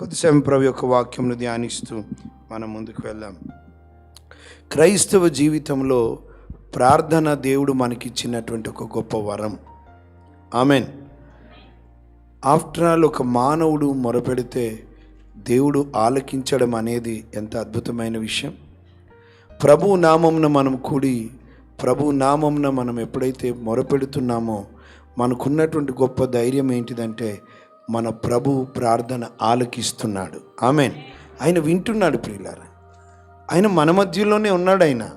కొద్దిసేపు ప్రభు యొక్క వాక్యంను ధ్యానిస్తూ మనం ముందుకు వెళ్దాం. క్రైస్తవ జీవితంలో ప్రార్థన దేవుడు మనకిచ్చినటువంటి ఒక గొప్ప వరం. ఆమెన్. ఆఫ్టర్ ఆల్ ఒక మానవుడు మొరపెడితే దేవుడు ఆలకించడం అనేది ఎంత అద్భుతమైన విషయం. ప్రభు నామంన మనం కూడి ప్రభు నామంన మనం ఎప్పుడైతే మొరపెడుతున్నామో మనకున్నటువంటి గొప్ప ధైర్యం ఏంటిదంటే మన ప్రభు ప్రార్థన ఆలకిస్తున్నాడు. ఆమెన్. ఆయన వింటున్నాడు ప్రియులారా. ఆయన మన మధ్యలోనే ఉన్నాడు ఆయన.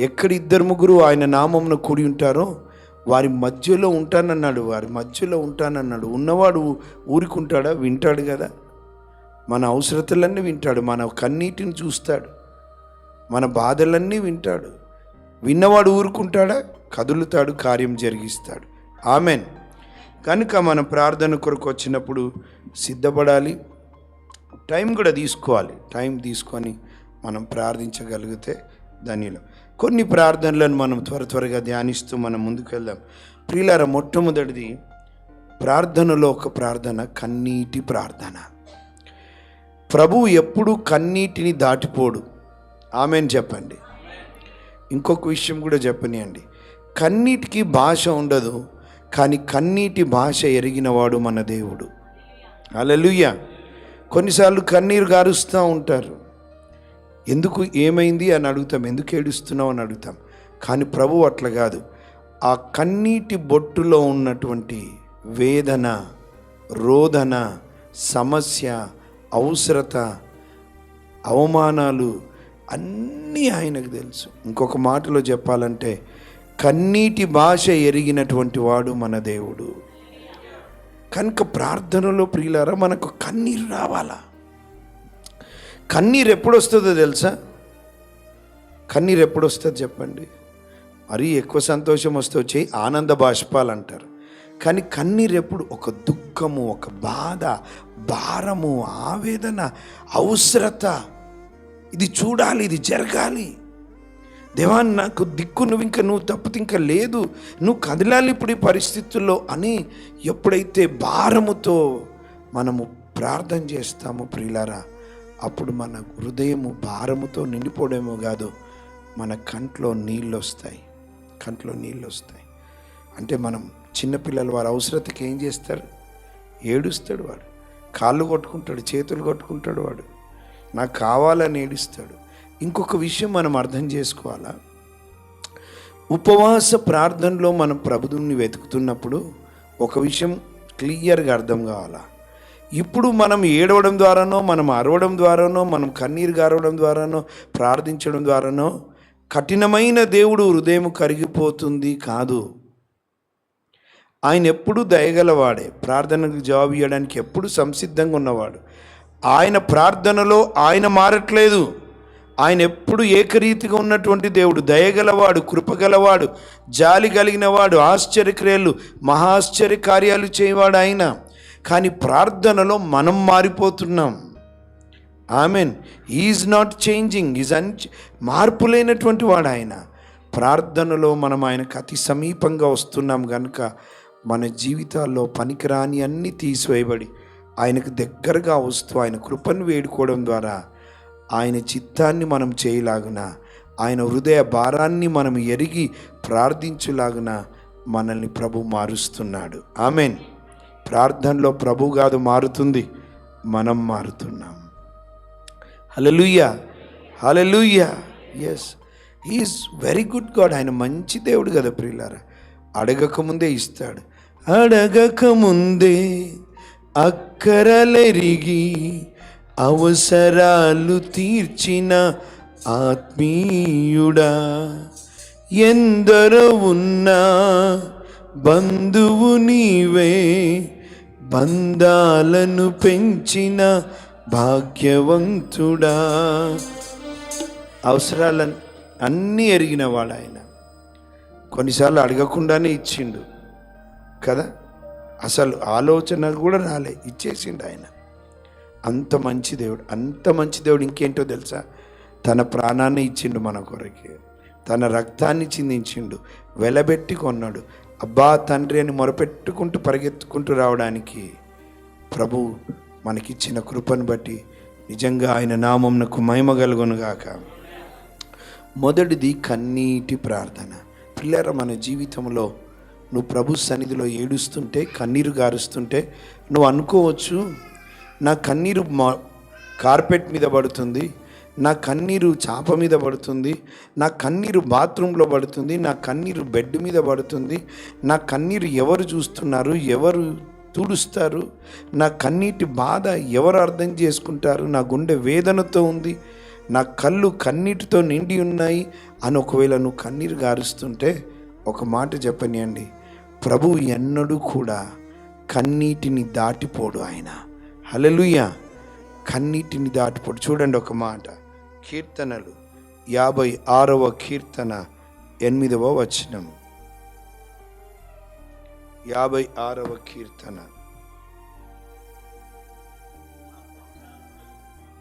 ఎక్కడ ఇద్దరు ముగ్గురు ఆయన నామమున కూడి ఉంటారో వారి మధ్యలో ఉంటానన్నాడు వారి మధ్యలో ఉంటానన్నాడు. ఉన్నవాడు ఊరుకుంటాడా? వింటాడు కదా. మన అవసరతలన్నీ వింటాడు మన కన్నీటిని చూస్తాడు మన బాధలన్నీ వింటాడు. విన్నవాడు ఊరుకుంటాడా? కదులుతాడు కార్యం జరిగిస్తాడు. ఆమెన్. కనుక మనం ప్రార్థన కొరకు వచ్చినప్పుడు సిద్ధపడాలి. టైం కూడా తీసుకోవాలి. టైం తీసుకొని మనం ప్రార్థించగలిగితే ధన్యులం. కొన్ని ప్రార్థనలను మనం త్వర త్వరగా ధ్యానిస్తూ మనం ముందుకు వెళ్దాం ప్రియులార మొట్టమొదటిది ప్రార్థనలో ఒక ప్రార్థన కన్నీటి ప్రార్థన. ప్రభు ఎప్పుడు కన్నీటిని దాటిపోడు. ఆమెను చెప్పండి. ఇంకొక విషయం కూడా చెప్పనియండి. కన్నీటికి భాష ఉండదు. కానీ కన్నీటి భాష ఎరిగినవాడు మన దేవుడు. అలలుయ్య కొన్నిసార్లు కన్నీరు గారుస్తూ ఉంటారు. ఎందుకు ఏమైంది అని అడుగుతాం ఎందుకు ఏడుస్తున్నావు అని అడుగుతాం. కానీ ప్రభు అట్లా కాదు. ఆ కన్నీటి బొట్టులో ఉన్నటువంటి వేదన రోదన సమస్య అవసరత అవమానాలు అన్నీ ఆయనకు తెలుసు. ఇంకొక మాటలో చెప్పాలంటే కన్నీటి భాష ఎరిగినటువంటి వాడు మన దేవుడు. కనుక ప్రార్థనలో ప్రియులారా మనకు కన్నీరు రావాలా? కన్నీరు ఎప్పుడు వస్తుందో తెలుసా? కన్నీరు ఎప్పుడు వస్తుంది చెప్పండి. మరీ ఎక్కువ సంతోషం వస్తే వచ్చి ఆనంద బాష్పాలు అంటారు. కానీ కన్నీరు ఎప్పుడు ఒక దుఃఖము ఒక బాధ భారము ఆవేదన అవసరత. ఇది చూడాలి ఇది జరగాలి. దేవా నాకు దిక్కు నువ్వు ఇంకా నువ్వు తప్పితే ఇంకా లేదు. నువ్వు కదలాలి ఇప్పుడు ఈ పరిస్థితుల్లో అని ఎప్పుడైతే భారముతో మనము ప్రార్థన చేస్తాము ప్రియులారా అప్పుడు మన హృదయము భారముతో నిండిపోవడమో కాదు మన కంట్లో నీళ్ళు వస్తాయి. కంట్లో నీళ్ళు వస్తాయి. అంటే మనం చిన్నపిల్లలు వారి అవసరతకి ఏం చేస్తారు? ఏడుస్తాడు వాడు. కాళ్ళు కొట్టుకుంటాడు చేతులు కొట్టుకుంటాడు వాడు. నాకు కావాలని ఏడుస్తాడు. ఇంకొక విషయం మనం అర్థం చేసుకోవాలా? ఉపవాస ప్రార్థనలో మనం ప్రభుదుని వెతుకుతున్నప్పుడు ఒక విషయం క్లియర్గా అర్థం కావాలా? ఇప్పుడు మనం ఏడవడం ద్వారానో మనం అరవడం ద్వారానో మనం కన్నీరు గారవడం ద్వారానో ప్రార్థించడం ద్వారానో కఠినమైన దేవుడు హృదయం కరిగిపోతుంది కాదు. ఆయన ఎప్పుడు దయగలవాడే. ప్రార్థనకు జవాబు ఇవ్వడానికి ఎప్పుడు సంసిద్ధంగా ఉన్నవాడు. ఆయన ప్రార్థనలో ఆయన మారట్లేదు. ఆయన ఎప్పుడు ఏకరీతిగా ఉన్నటువంటి దేవుడు దయగలవాడు కృపగలవాడు జాలి కలిగినవాడు ఆశ్చర్యక్రియలు మహాశ్చర్య కార్యాలు చేయవాడు ఆయన. కానీ ప్రార్థనలో మనం మారిపోతున్నాం. Amen is not changing is అన్ మార్పు లేనటువంటి వాడు ఆయన. ప్రార్థనలో మనం ఆయనకు అతి సమీపంగా వస్తున్నాం కనుక మన జీవితాల్లో పనికిరాని అన్నీ తీసివేయబడి ఆయనకు దగ్గరగా వస్తూ ఆయన కృపను వేడుకోవడం ద్వారా ఆయన చిత్తాన్ని మనం చేయలాగున ఆయన హృదయ భారాన్ని మనం ఎరిగి ప్రార్థించులాగున మనల్ని ప్రభు మారుస్తున్నాడు. ఆమెన్. ప్రార్థనలో ప్రభు కాదు మారుతుంది మనం మారుతున్నాం. Hallelujah hallelujah yes he is very good God ఆయన మంచి దేవుడు కదా ప్రియులారా. అడగకముందే ఇస్తాడు. అడగకముందే అక్కరలెరిగి అవసరాలు తీర్చిన ఆత్మీయుడా. ఎందరో ఉన్నా బంధువు నీవే బంధాలను పెంచిన భాగ్యవంతుడా. అవసరాలను అన్నీ ఎరిగిన వాడు ఆయన కొన్నిసార్లు అడగకుండానే ఇచ్చిండు కదా. అసలు ఆలోచన కూడా రాలే ఇచ్చేసిండు ఆయన. అంత మంచి దేవుడు అంత మంచి దేవుడు ఇంకేంటో తెలుసా? తన ప్రాణాన్ని ఇచ్చిండు మన కొరకి. తన రక్తాన్ని చిందించిండు వెలబెట్టి కొన్నాడు. అబ్బా తండ్రి అని మొరపెట్టుకుంటూ పరిగెత్తుకుంటూ రావడానికి ప్రభు మనకిచ్చిన కృపను బట్టి నిజంగా ఆయన నామంనకు మహిమ కలుగునుగాక మొదటిది కన్నీటి ప్రార్థన. పిల్లర మన జీవితంలో నువ్వు ప్రభు సన్నిధిలో ఏడుస్తుంటే కన్నీరు గారుస్తుంటే నువ్వు అనుకోవచ్చు నా కన్నీరు మా కార్పెట్ మీద పడుతుంది నా కన్నీరు చాప మీద పడుతుంది నా కన్నీరు బాత్రూంలో పడుతుంది నా కన్నీరు బెడ్ మీద పడుతుంది నా కన్నీరు ఎవరు చూస్తున్నారు ఎవరు తుడుస్తారు నా కన్నీటి బాధ ఎవరు అర్థం చేసుకుంటారు నా గుండె వేదనతో ఉంది నా కళ్ళు కన్నీటితో నిండి ఉన్నాయి అని ఒకవేళ నువ్వు కన్నీరు గారుస్తుంటే ఒక మాట చెప్పనియండి. ప్రభు ఎన్నడూ కూడా కన్నీటిని దాటిపోడు ఆయన. హలలుయ కన్నీటిని దాటిపోడు చూడండి ఒక మాట. కీర్తనలు. యాభై ఆరవ కీర్తన ఎనిమిదవ వచనం. యాభై ఆరవ కీర్తన.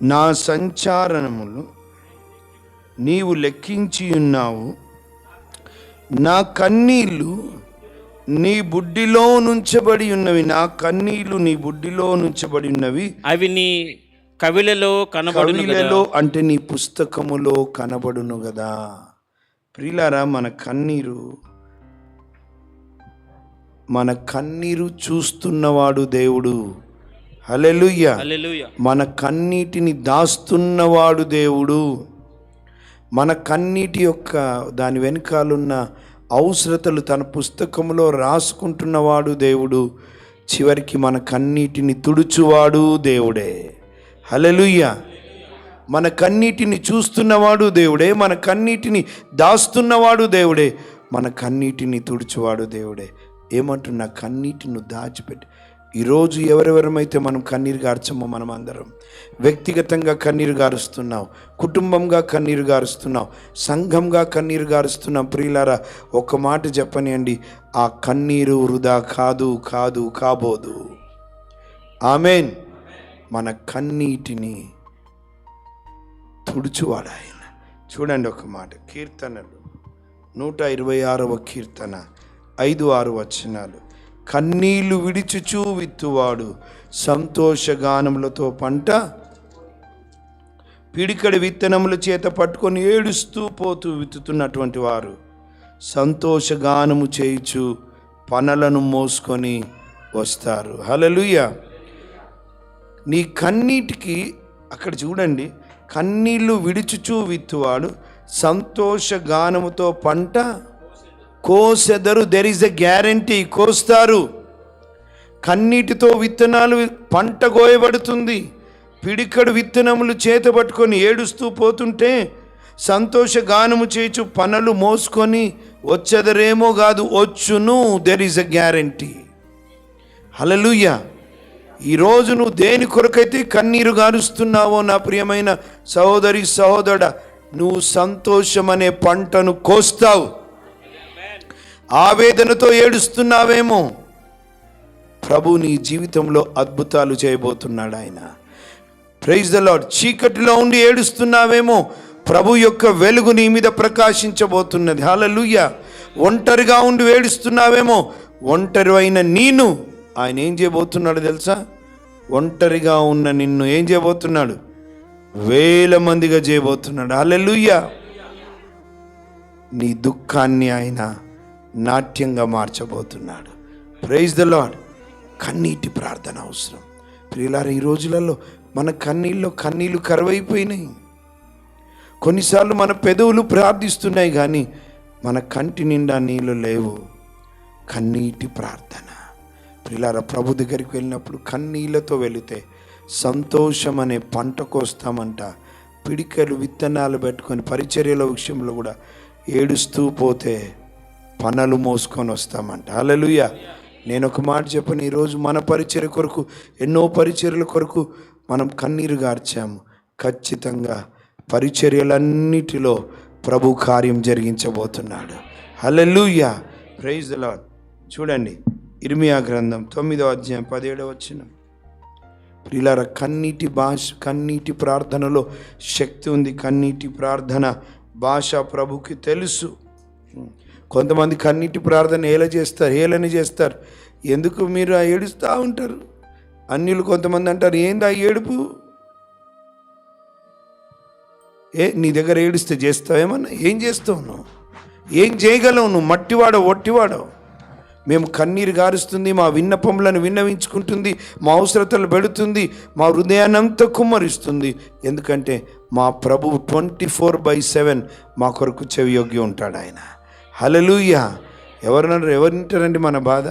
నా సంచారణములు నీవు లెక్కించి ఉన్నావు. నా కన్నీళ్ళు నీ బుడ్డిలో నుంచబడి ఉన్నవి నా కన్నీళ్ళు నీ బుడ్డిలో నుంచబడి ఉన్నవి. అవి నీ కవిలలో కనబడును. కవిలలో అంటే నీ పుస్తకములో కనబడును కదా ప్రియులారా మన కన్నీరు మన కన్నీరు చూస్తున్నవాడు దేవుడు. హల్లెలూయా. మన కన్నీటిని దాస్తున్నవాడు దేవుడు. మన కన్నీటి యొక్క దాని వెనకాలన్న అవసరతలు తన పుస్తకంలో రాసుకుంటున్నవాడు దేవుడు చివరికి మన కన్నీటిని తుడుచువాడు దేవుడే. హలలుయ్య మన కన్నీటిని చూస్తున్నవాడు దేవుడే మన కన్నీటిని దాస్తున్నవాడు దేవుడే మన కన్నీటిని తుడుచువాడు దేవుడే. ఏమంటున్నా? కన్నీటిని దాచిపెట్టి ఈరోజు ఎవరెవరమైతే మనం కన్నీరు గార్చమో మనం అందరం వ్యక్తిగతంగా కన్నీరు గారుస్తున్నాం కుటుంబంగా కన్నీరు గారుస్తున్నాం సంఘంగా కన్నీరు గారుస్తున్నాం ప్రియులారా ఒక మాట చెప్పనియండి ఆ కన్నీరు వృధా కాదు కాదు కాబోదు. ఆమెన్. మన కన్నీటిని తుడుచువాడు ఆయన. చూడండి ఒక మాట కీర్తనలు. నూట ఇరవై ఆరవ కీర్తన ఐదు ఆరు వచనాలు. కన్నీళ్ళు విడిచుచూ విత్తువాడు సంతోషగానములతో పంట పిడికడి విత్తనముల చేత పట్టుకొని ఏడుస్తూ పోతూ విత్తుతున్నటువంటి వారు. సంతోషగానము చేయుచు పనలను మోసుకొని వస్తారు. హలలుయ నీ కన్నీటికి అక్కడ చూడండి కన్నీళ్ళు విడుచుచూ విత్తువాడు సంతోషగానముతో పంట కోసెదరు దెర్ ఇస్ ఎ గ్యారంటీ కోస్తారు. కన్నీటితో విత్తనాలు పంట కోయబడుతుంది పిడికడు విత్తనములు చేత పట్టుకొని ఏడుస్తూ పోతుంటే సంతోష గానము చేచు పనులు మోసుకొని వచ్చేదరేమో కాదు వచ్చును there is a guarantee hallelujah ఈరోజు నువ్వు దేని కొరకైతే కన్నీరు గారుస్తున్నావో నా ప్రియమైన సహోదరి సహోదరుడ నువ్వు సంతోషం అనే పంటను కోస్తావు. ఆవేదనతో ఏడుస్తున్నావేమో. ప్రభు నీ జీవితంలో అద్భుతాలు చేయబోతున్నాడు ఆయన. ప్రైజ్ ద లాడ్ చీకటిలో ఉండి ఏడుస్తున్నావేమో. ప్రభు యొక్క వెలుగు నీ మీద ప్రకాశించబోతున్నది. హాలలుయ్య ఒంటరిగా ఉండి ఏడుస్తున్నావేమో. ఒంటరి అయిన నేను ఆయన ఏం చేయబోతున్నాడు తెలుసా? ఒంటరిగా ఉన్న నిన్ను ఏం చేయబోతున్నాడు? వేల మందిగా చేయబోతున్నాడు. హాలెలుయ్యా నీ దుఃఖాన్ని ఆయన నాట్యంగా మార్చబోతున్నాడు. ప్రైజ్ ద లాడ్ కన్నీటి ప్రార్థన అవసరం. ప్రియులారా ఈ రోజులలో మన కన్నీళ్ళు కన్నీళ్ళు కరువైపోయినాయి. కొన్నిసార్లు మన పెదవులు ప్రార్థిస్తున్నాయి కానీ మన కంటి నిండా నీళ్ళు లేవు. కన్నీటి ప్రార్థన. ప్రియులారా ప్రభు దగ్గరికి వెళ్ళినప్పుడు కన్నీళ్ళతో వెళితే సంతోషం అనే పంట కోస్తామంట. పిడికలు విత్తనాలు పెట్టుకొని పరిచర్యల విషయంలో కూడా ఏడుస్తూ పోతే పనులు మోసుకొని వస్తామంట. అలలుయ నేను ఒక మాట చెప్పను ఈరోజు మన పరిచర్య కొరకు ఎన్నో పరిచర్యల కొరకు మనం కన్నీరు గార్చాము. ఖచ్చితంగా పరిచర్యలన్నిటిలో ప్రభు కార్యం జరిగించబోతున్నాడు. హల్లెలూయా. ప్రైజ్ ద చూడండి ఇర్మియా గ్రంథం తొమ్మిదో అధ్యాయం పదిహేడో వచ్చిన ప్రియులార కన్నీటి భాష కన్నీటి ప్రార్థనలో శక్తి ఉంది. కన్నీటి ప్రార్థన భాష ప్రభుకి తెలుసు. కొంతమంది కన్నీటి ప్రార్థన ఏల చేస్తారు ఏలని చేస్తారు. ఎందుకు మీరు ఆ ఏడుస్తూ ఉంటారు? అన్యులు కొంతమంది అంటారు ఏంది ఆ ఏడుపు? ఏ నీ దగ్గర ఏడిస్తే చేస్తావేమన్నా ఏం చేస్తావు నువ్వు? ఏం చేయగలవు నువ్వు? మట్టివాడో ఒట్టివాడో మేము కన్నీరు గారుస్తుంది మా విన్నపములను విన్నవించుకుంటుంది మా అవసరతలు పెడుతుంది మా హృదయాన్నంతా కుమ్మరిస్తుంది. ఎందుకంటే మా ప్రభు ట్వంటీ ఫోర్ బై సెవెన్ మా కొరకు చెవియోగ్యం ఉంటాడు ఆయన. హలలుయ ఎవరన్నారు ఎవరింటారండి మన బాధ?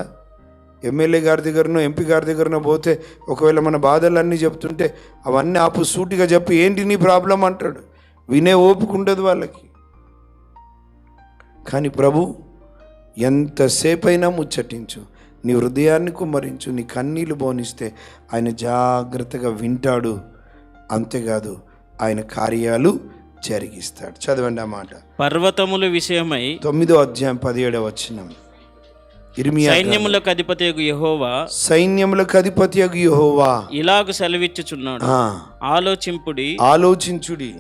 ఎమ్మెల్యే గారి దగ్గరనో ఎంపీ గారి దగ్గరనో పోతే ఒకవేళ మన బాధలన్నీ చెప్తుంటే అవన్నీ ఆపు సూటిగా చెప్పి ఏంటి నీ ప్రాబ్లం అంటాడు. వినే ఓపిక ఉండదు వాళ్ళకి. కానీ ప్రభు ఎంతసేపైనా ముచ్చటించు. నీ హృదయాన్ని కుమ్మరించు. నీ కన్నీళ్ళు బోనిస్తే ఆయన జాగ్రత్తగా వింటాడు. అంతేకాదు ఆయన కార్యాలు జరిగిస్తాడు. చదవండి ఆ మాట. పర్వతముల విషయమై తొమ్మిదో అధ్యాయం పదిహేడవ వచ్చినం సైన్యములకు అధిపతి యహోవా సైన్యములకు అధిపతి యెహోవా. ఇలాగు సెలవిచ్చుచున్నాడు. ఆలోచింపుడి. ఆలోచించుడి.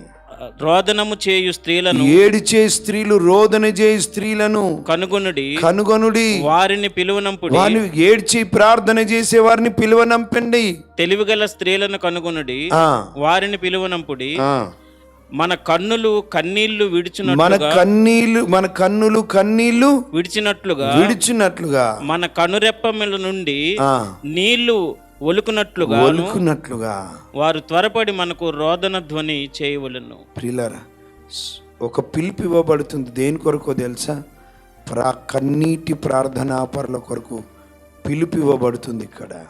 రోదనము చేయు స్త్రీలను ఏడిచే స్త్రీలు రోదన చేయి స్త్రీలను కనుగొనుడి. కనుగొనుడి. వారిని పిలువనంపుడి. వారిని ఏడ్చి ప్రార్థన చేసే వారిని పిలువనంపండి. తెలివిగల స్త్రీలను కనుగొనుడి. వారిని పిలువనంపుడి. మన కన్నులు కన్నీళ్ళు మన విడిచినట్లుగా కన్నీళ్ళు మన కన్నులు కన్నీళ్ళు విడిచినట్లుగా విడిచినట్లుగా మన కనురెప్పముల నుండి నీళ్ళు ఒలుకునట్లుగా ఒలుకున్నట్లుగా వారు త్వరపడి మనకు రోదన ధ్వని చేయవలను. ప్రియులారా స్- ఒక పిలుపు ఇవ్వబడుతుంది. దేని కొరకో తెలుసా? ప్రా కన్నీటి ప్రార్థనా పరుల కొరకు పిలుపు ఇవ్వబడుతుంది ఇక్కడ.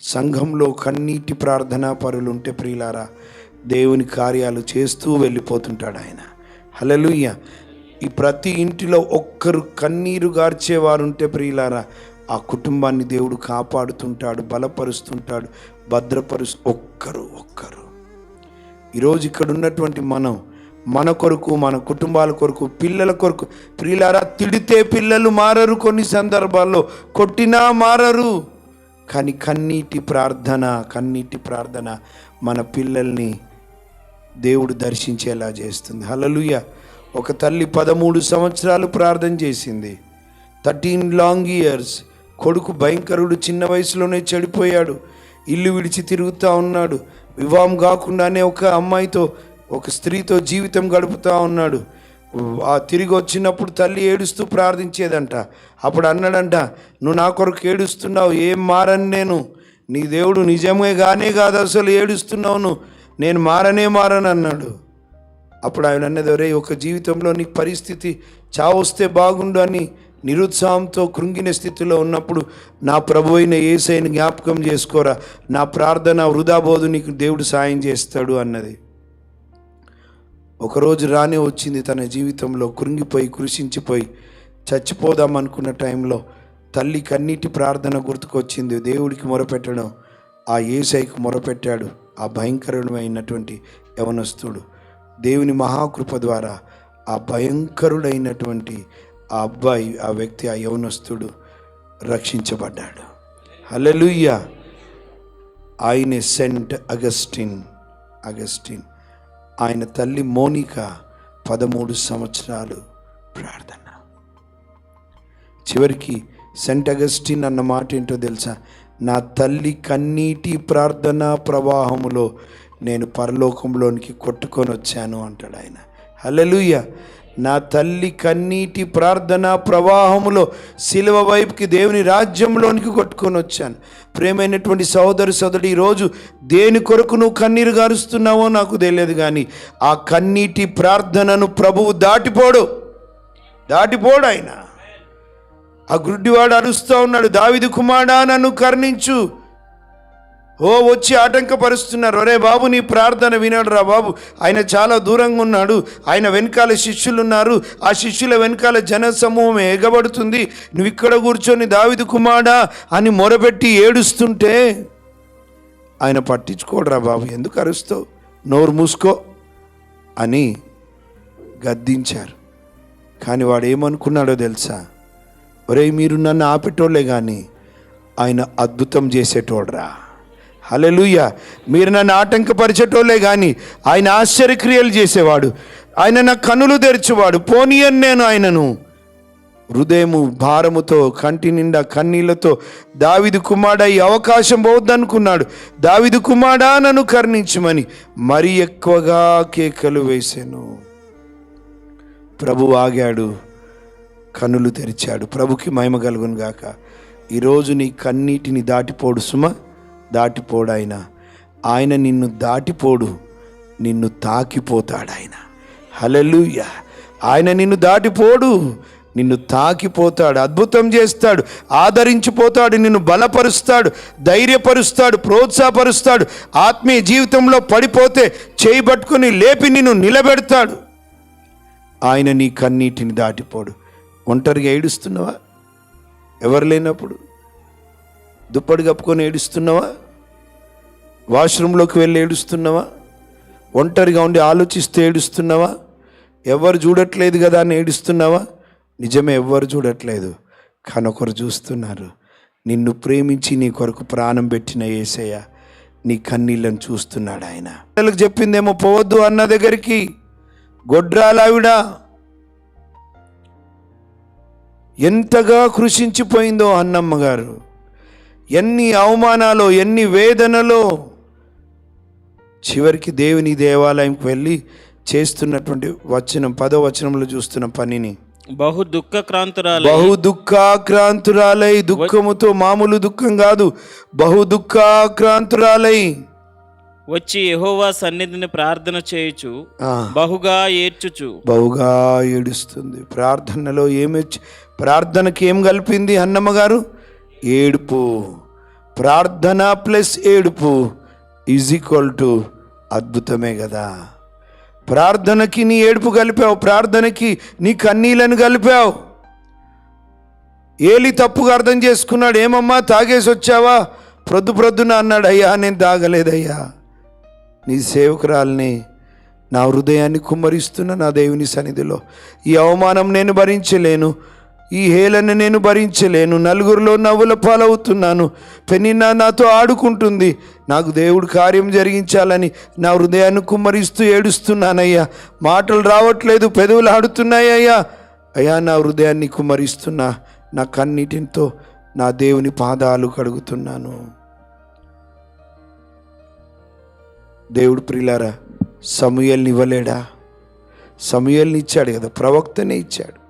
సంఘంలో కన్నీటి ప్రార్థనా పరులు ఉంటే ప్రియులారా దేవుని కార్యాలు చేస్తూ వెళ్ళిపోతుంటాడు ఆయన. హలలుయ్య ఈ ప్రతి ఇంటిలో ఒక్కరు కన్నీరు గార్చేవారుంటే ప్రియులారా ఆ కుటుంబాన్ని దేవుడు కాపాడుతుంటాడు బలపరుస్తుంటాడు భద్రపరుస్తు ఒక్కరు ఒక్కరు. ఈరోజు ఇక్కడ ఉన్నటువంటి మనం మన కొరకు మన కుటుంబాల కొరకు పిల్లల కొరకు ప్రియులారా తిడితే పిల్లలు మారరు కొన్ని సందర్భాల్లో కొట్టినా మారరు. కానీ కన్నీటి ప్రార్థన కన్నీటి ప్రార్థన మన పిల్లల్ని దేవుడు దర్శించేలా చేస్తుంది. హలలుయ ఒక తల్లి పదమూడు సంవత్సరాలు ప్రార్థన చేసింది. Thirteen long years. కొడుకు భయంకరుడు చిన్న వయసులోనే చెడిపోయాడు. ఇల్లు విడిచి తిరుగుతూ ఉన్నాడు. వివాహం కాకుండానే ఒక అమ్మాయితో ఒక స్త్రీతో జీవితం గడుపుతూ ఉన్నాడు. ఆ తిరిగి వచ్చినప్పుడు తల్లి ఏడుస్తూ ప్రార్థించేదంట. అప్పుడు అన్నాడంట నువ్వు నా కొరకు ఏడుస్తున్నావు? ఏం మారని నేను? నీ దేవుడు నిజమే గానే కాదు అసలు ఏడుస్తున్నావు నువ్వు నేను మారనే మారని అన్నాడు. అప్పుడు ఆయన అన్నది ఒరే ఒక జీవితంలో నీ పరిస్థితి చావొస్తే బాగుండు అని నిరుత్సాహంతో కృంగిన స్థితిలో ఉన్నప్పుడు నా ప్రభు అయిన ఏసైని జ్ఞాపకం చేసుకోరా. నా ప్రార్థన వృధాబోధు నీకు దేవుడు సాయం చేస్తాడు అన్నది. ఒకరోజు రానే వచ్చింది తన జీవితంలో కృంగిపోయి కృషించిపోయి చచ్చిపోదాం అనుకున్న టైంలో తల్లి కన్నీటి ప్రార్థన గుర్తుకొచ్చింది. దేవుడికి మొరపెట్టడం ఆ ఏసైకి మొరపెట్టాడు. ఆ భయంకరమైనటువంటి యవనస్తుడు. దేవుని మహాకృప ద్వారా ఆ భయంకరుడైనటువంటి ఆ అబ్బాయి ఆ వ్యక్తి ఆ యవనస్తుడు రక్షించబడ్డాడు. హలలుయ్య ఆయనే సెంట్ అగస్టిన్ అగస్టిన్. ఆయన తల్లి మోనిక పదమూడు సంవత్సరాలు ప్రార్థన. చివరికి సెంట్ అగస్టిన్ అన్న మాట ఏంటో తెలుసా? నా తల్లి కన్నీటి ప్రార్థన ప్రవాహములో నేను పరలోకంలోనికి కొట్టుకొని వచ్చాను అంటాడు ఆయన. హలలుయ నా తల్లి కన్నీటి ప్రార్థన ప్రవాహములో శిలువ వైపుకి దేవుని రాజ్యంలోనికి కొట్టుకొని వచ్చాను. ప్రేమైనటువంటి సోదరు సోదరుడు ఈరోజు దేని కొరకు నువ్వు కన్నీరు గారుస్తున్నావో నాకు తెలియదు కానీ ఆ కన్నీటి ప్రార్థనను ప్రభువు దాటిపోడు. దాటిపోడు ఆయన. ఆ గుడ్డివాడు అరుస్తూ ఉన్నాడు. దావిది కుమారా నన్ను కర్ణించు. ఓ వచ్చి ఆటంకపరుస్తున్నారు. ఒరే బాబు నీ ప్రార్థన వినాడు రా బాబు. ఆయన చాలా దూరంగా ఉన్నాడు. ఆయన వెనకాల శిష్యులు ఉన్నారు ఆ శిష్యుల వెనకాల జన సమూహం ఎగబడుతుంది. నువ్వు ఇక్కడ కూర్చొని దావిది కుమారా అని మొరబెట్టి ఏడుస్తుంటే ఆయన పట్టించుకోడు రా బాబు ఎందుకు అరుస్తావు? నోరు మూసుకో అని గద్దించారు. కానీ వాడు ఏమనుకున్నాడో తెలుసా? ఒరే మీరు నన్ను ఆపేటోళ్ళే కానీ ఆయన అద్భుతం చేసేటోడ్రా. హలెలుయ మీరు నన్ను ఆటంకపరిచేటోళ్ళే కానీ ఆయన ఆశ్చర్యక్రియలు చేసేవాడు. ఆయన నా కనులు తెరిచేవాడు. పోనీయని నేను ఆయనను. హృదయము భారముతో కంటి నిండా కన్నీళ్ళతో దావిదు కుమారుడా ఈ అవకాశం పోవద్దనుకున్నాడు. దావిదు కుమారుడా నన్ను కర్ణించమని మరీ ఎక్కువగా కేకలు వేశాను ప్రభు ఆగాడు. కన్నులు తెరిచాడు. ప్రభుకి మహిమ కలుగును గాక. ఈరోజు నీ కన్నీటిని దాటిపోడు సుమ దాటిపోడు ఆయన ఆయన నిన్ను దాటిపోడు నిన్ను తాకిపోతాడు ఆయన హలలుయ ఆయన నిన్ను దాటిపోడు నిన్ను తాకిపోతాడు అద్భుతం చేస్తాడు ఆదరించిపోతాడు నిన్ను బలపరుస్తాడు ధైర్యపరుస్తాడు ప్రోత్సాహపరుస్తాడు ఆత్మీయ జీవితంలో పడిపోతే చేయి పట్టుకుని లేపి నిన్ను నిలబెడతాడు. ఆయన నీ కన్నీటిని దాటిపోడు. ఒంటరిగా ఏడుస్తున్నావా? ఎవరు లేనప్పుడు? దుప్పటి కప్పుకొని ఏడుస్తున్నావా? వాష్రూమ్లోకి వెళ్ళి ఏడుస్తున్నావా? ఒంటరిగా ఉండి ఆలోచిస్తూ ఏడుస్తున్నావా? ఎవరు చూడట్లేదు కదా అని ఏడుస్తున్నావా? నిజమే ఎవ్వరు చూడట్లేదు. కానీ ఒకరు చూస్తున్నారు. నిన్ను ప్రేమించి నీ కొరకు ప్రాణం పెట్టిన ఏసయ్య నీ కన్నీళ్ళని చూస్తున్నాడు ఆయన. పిల్లలకు చెప్పిందేమో పోవద్దు అన్న దగ్గరికి. గొడ్రాలావిడ. ఎంతగా కృషించిపోయిందో అన్నమ్మ గారు ఎన్ని అవమానాలు ఎన్ని వేదనలో చివరికి దేవుని దేవాలయంకి వెళ్ళి చేస్తున్నటువంటి వచనం పదో వచనంలో చూస్తున్న పనిని. బహు దుఃఖక్రాంతురాలు బహు దుఃఖాక్రాంతురాలై దుఃఖముతో మామూలు దుఃఖం కాదు బహు దుఃఖాక్రాంతురాలై. వచ్చి యెహోవా సన్నిధిని ప్రార్థన చేయుచు ఆ, బహుగా ఏడ్చుచు. బహుగా ఏడుస్తుంది. ప్రార్థనలో ఏమి ప్రార్థనకి ఏం కలిపింది అన్నమ్మ గారు ఏడుపు. ప్రార్థన ప్లస్ ఏడుపు ఈజ్ ఈక్వల్ టు అద్భుతమే కదా. ప్రార్థనకి నీ ఏడుపు కలిపావు ప్రార్థనకి నీ కన్నీలను కలిపావు. ఏలి తప్పుగా అర్థం చేసుకున్నాడు ఏమమ్మా తాగేసి వచ్చావా ప్రొద్దు ప్రొద్దున అన్నాడు అయ్యా నేను తాగలేదయ్యా. నీ సేవకురాల్ని నా హృదయాన్ని కుమ్మరిస్తున్న నా దేవుని సన్నిధిలో. ఈ అవమానం నేను భరించలేను. ఈ హేళన నేను భరించలేను. నలుగురిలో నవ్వుల పాలవుతున్నాను. పెనిన్నా నాతో ఆడుకుంటుంది. నాకు దేవుడు కార్యం జరిగించాలని నా హృదయాన్ని కుమ్మరిస్తూ ఏడుస్తున్నానయ్యా. మాటలు రావట్లేదు. పెదవులు ఆడుతున్నాయ్యా అయ్యా నా హృదయాన్ని కుమ్మరిస్తున్నా నా కన్నీటితో నా దేవుని పాదాలు కడుగుతున్నాను. దేవుడు ప్రిలారా సమూయల్ని ఇవ్వలేడా? సమూయల్ని ఇచ్చాడు కదా ప్రవక్తనే ఇచ్చాడు.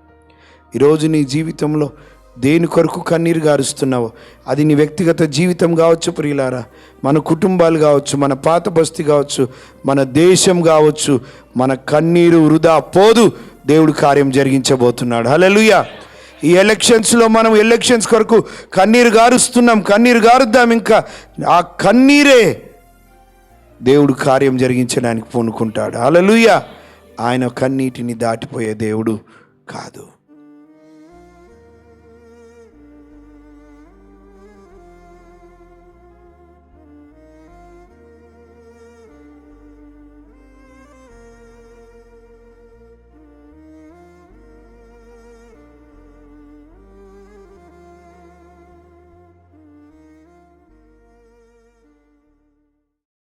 ఈరోజు నీ జీవితంలో దేని కొరకు కన్నీరు గారుస్తున్నావో అది నీ వ్యక్తిగత జీవితం కావచ్చు ప్రియులారా మన కుటుంబాలు కావచ్చు మన పాత బస్తీ కావచ్చు మన దేశం కావచ్చు మన కన్నీరు వృధా పోదు దేవుడు కార్యం జరిగించబోతున్నాడు. హల్లెలూయా! ఈ ఎలక్షన్స్లో మనం ఎలక్షన్స్ కొరకు కన్నీరు గారుస్తున్నాం కన్నీరు గారుద్దాం ఇంకా. ఆ కన్నీరే దేవుడు కార్యం జరిగించడానికి పూనుకుంటాడు. అలలుయ ఆయన కన్నీటిని దాటిపోయే దేవుడు కాదు.